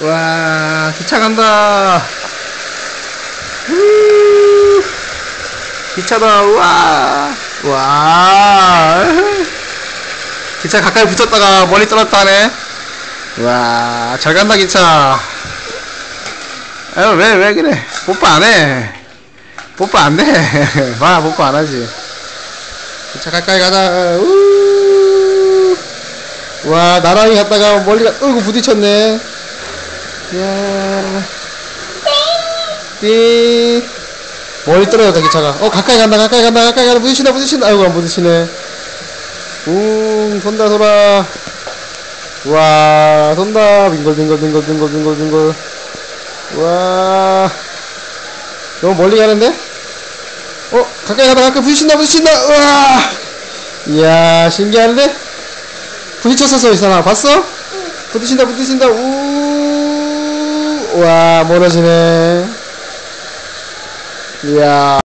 와, 기차 간다. 우, 기차다, 우와. 와. 기차 가까이 붙었다가 멀리 떨어졌다 하네. 와, 잘 간다, 기차. 아유, 왜, 왜 그래. 뽀뽀 안 해. 뽀뽀 안 돼. 봐, 뽀뽀 안 하지. 기차 가까이 가자. 우. 와, 나랑이 갔다가 멀리 가, 어이구, 부딪혔네. 띵. 멀리 떨어졌다, 기차가. 어, 가까이 간다, 가까이 간다, 가까이 간다. 부딪힌다, 부딪힌다. 아이고, 안 부딪히네. 웅, 돈다, 돌아. 와, 돈다. 빙글, 빙글, 빙글, 빙글, 빙글, 빙글. 와. 너무 멀리 가는데? 어, 가까이 가다, 가까이 부딪힌다, 부딪힌다. 우와. 이야, 신기한데? 부딪혔었어, 이 사람. 봤어? 부딪힌다, 부딪힌다. 우. 와, 멀어지네. 이야.